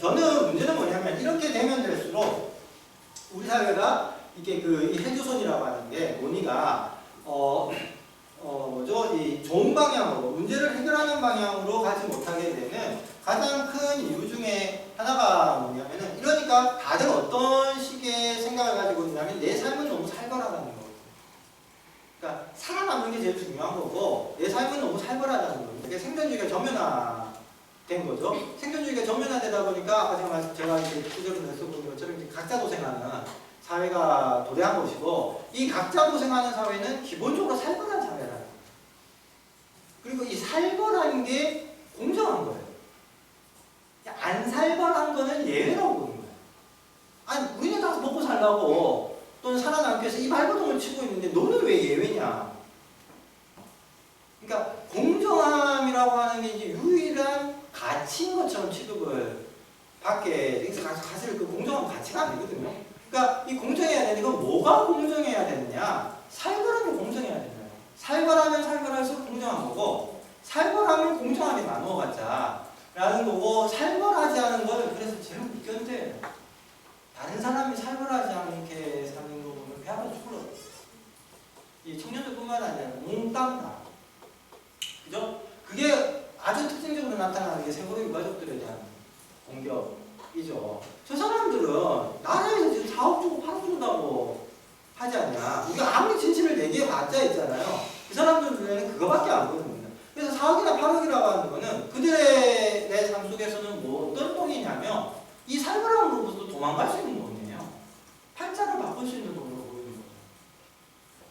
저는 문제는 뭐냐면 이렇게 되면 될수록 우리 사회가 이게 그이 해조선이라고 하는 게 논의가 어, 어 뭐죠 이 좋은 방향으로 문제를 해결하는 방향으로 가지 못하게 되는 가장 큰 이유 중에 하나가 뭐냐면은 이러니까 다들 어떤 식의 생각을 가지고 있냐면 내 삶은 너무 살벌하다는 거예요. 그러니까 살아남는 게 제일 중요한 거고 내 삶은 너무 살벌하다는 거예요. 이게 생존주의가 전면화 된 거죠. 생존주의가 전면화되다 보니까 아까 제가 말- 제가 이제 구절을 냈었던 것처럼 이제 각자 도생하는 사회가 도래한 것이고 이 각자 도생하는 사회는 기본적으로 살벌한 사회라는. 그리고 이 살벌한 게 공정한 거예요. 안 살벌한 거는 예외라고 보는 거예요. 아니 우리는 다 먹고 살라고 또는 살아남기 위해서 이 발버둥을 치고 있는데 너는 왜 예외냐? 그러니까 공정함이라고 하는 게 이제 가치인 것처럼 취급을 받게 그래서 가- 사실 그 공정한 가치가 아니거든요. 그러니까 이 공정해야 되는 건 뭐가 공정해야 되느냐? 살벌하면 공정해야 되는 거예요. 살벌하면 살벌할수록 공정한 거고 살벌하면 공정하게 나누어 가자라는 거고 살벌하지 않은 거는 그래서 제일 웃겼는데 다른 사람이 살벌하지 않게 사는 거 보면 배 아파 죽을러. 이 청년들뿐만 아니라 몽땅 다. 그죠? 그게 아주 특징적으로 나타나는 게 세월호 유가족들에 대한 공격이죠. 저 사람들은 나라에서 지금 4억 주고 8억 준다고 하지 않냐. 우리가 아무리 진실을 얘기해봤자 있잖아요. 이 사람들 눈에는 그거밖에 안 보이거든요. 그래서 4억이나 8억이라고 하는 거는 그들의 내삶 속에서는 뭐 어떤 돈이냐면 이 살벌함으로부터 도망갈 수 있는 돈이에요. 팔자를 바꿀 수 있는 돈으로 보이는 거죠.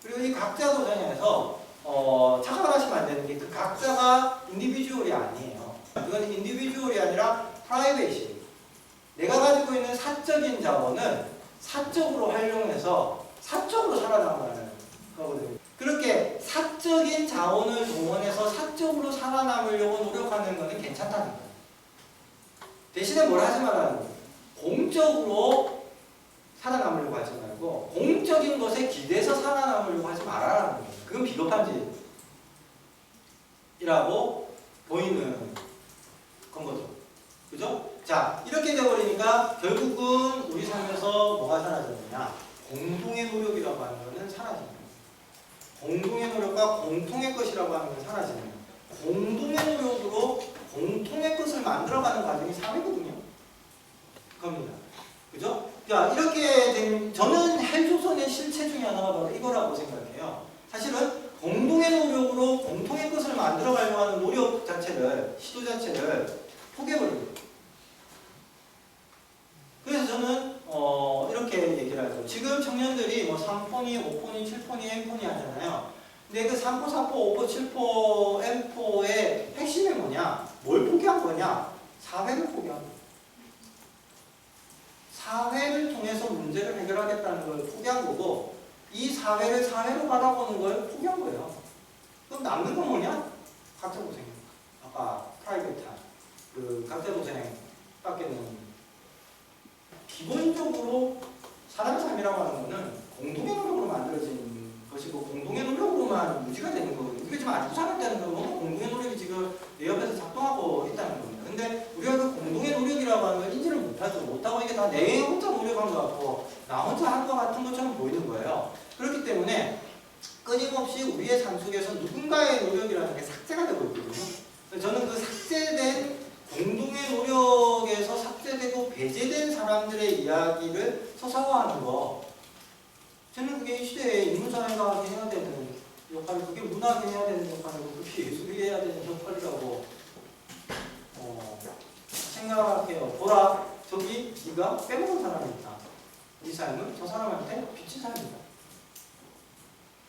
그리고 이 각자 도전에서 어, 착각을 하시면 안 되는 게 그 각자가 인디비주얼이 아니에요. 그건 인디비주얼이 아니라 프라이베이시. 내가 가지고 있는 사적인 자원을 사적으로 활용해서 사적으로 살아남는 거거든요. 그렇게 사적인 자원을 동원해서 사적으로 살아남으려고 노력하는 것은 괜찮다는 거예요. 대신에 뭘 하지 말라는 거예요. 공적으로 살아남으려고 하지 말고 공적인 것에 기대서 살아남으려고 하지. 그건 비겁한 짓이라고 보이는 건 거죠. 그죠? 자, 이렇게 돼버리니까 결국은 우리 삶에서 뭐가 사라졌느냐? 공동의 노력이라고 하는 사라지는 거예요. 공동의 노력과 공통의 것이라고 하는 건 사라지는. 공동의 노력으로 공통의 것을 만들어가는 과정이 사회거든요. 겁니다. 그죠? 자, 이렇게 된, 저는 헬조선의 실체 중에 하나가 바로 이거라고 생각해요. 사실은 공동의 노력으로 공통의 것을 만들어 가려고 하는 노력 자체를, 시도 자체를 포기해버립니다. 그래서 저는, 어, 이렇게 얘기를 하죠. 지금 청년들이 뭐 3폰이, 5폰이, 7폰이, M폰이 하잖아요. 근데 그 3포, 4포, 5포, 7포, M4의 핵심이 뭐냐? 뭘 포기한 거냐? 사회를 포기한 거예요. 사회를 통해서 문제를 해결하겠다는 걸 포기한 거고 이 사회를 사회로 바라보는 걸 포기한 거예요. 그럼 남는 건 뭐냐? 각자 고생. 아까 프라이빗한 그 각자 고생밖에는 기본적으로 사람 삶이라고 하는 거는 공동의 노력으로 만들어진 것이고 공동의 노력으로만 유지가 되는 거거든요. 이게 지금 아직도 살아있다는 건 공동의 노력이 지금 내 옆에서 작동하고 있다는 겁니다. 근데 우리가 그 공동의 노력이라고 하는 걸 인지를 못하죠. 못하고 이게 다 내 혼자 노력한 것 같고 나 혼자 한 것 같은 것처럼 보이는 그렇기 때문에 끊임없이 우리의 삶 속에서 누군가의 노력이라는 게 삭제가 되고 있거든요. 저는 그 삭제된 공동의 노력에서 삭제되고 배제된 사람들의 이야기를 서사화하는 거 저는 그게 이 시대에 인문사회가 해야 되는 역할, 그게 문학이 해야 되는 역할이고 그게 예술이 해야 되는 역할이라고 어, 생각해요. 보라, 저기 네가 빼먹은 사람이 있다. 이 삶은 저 사람한테 비친 삶이다.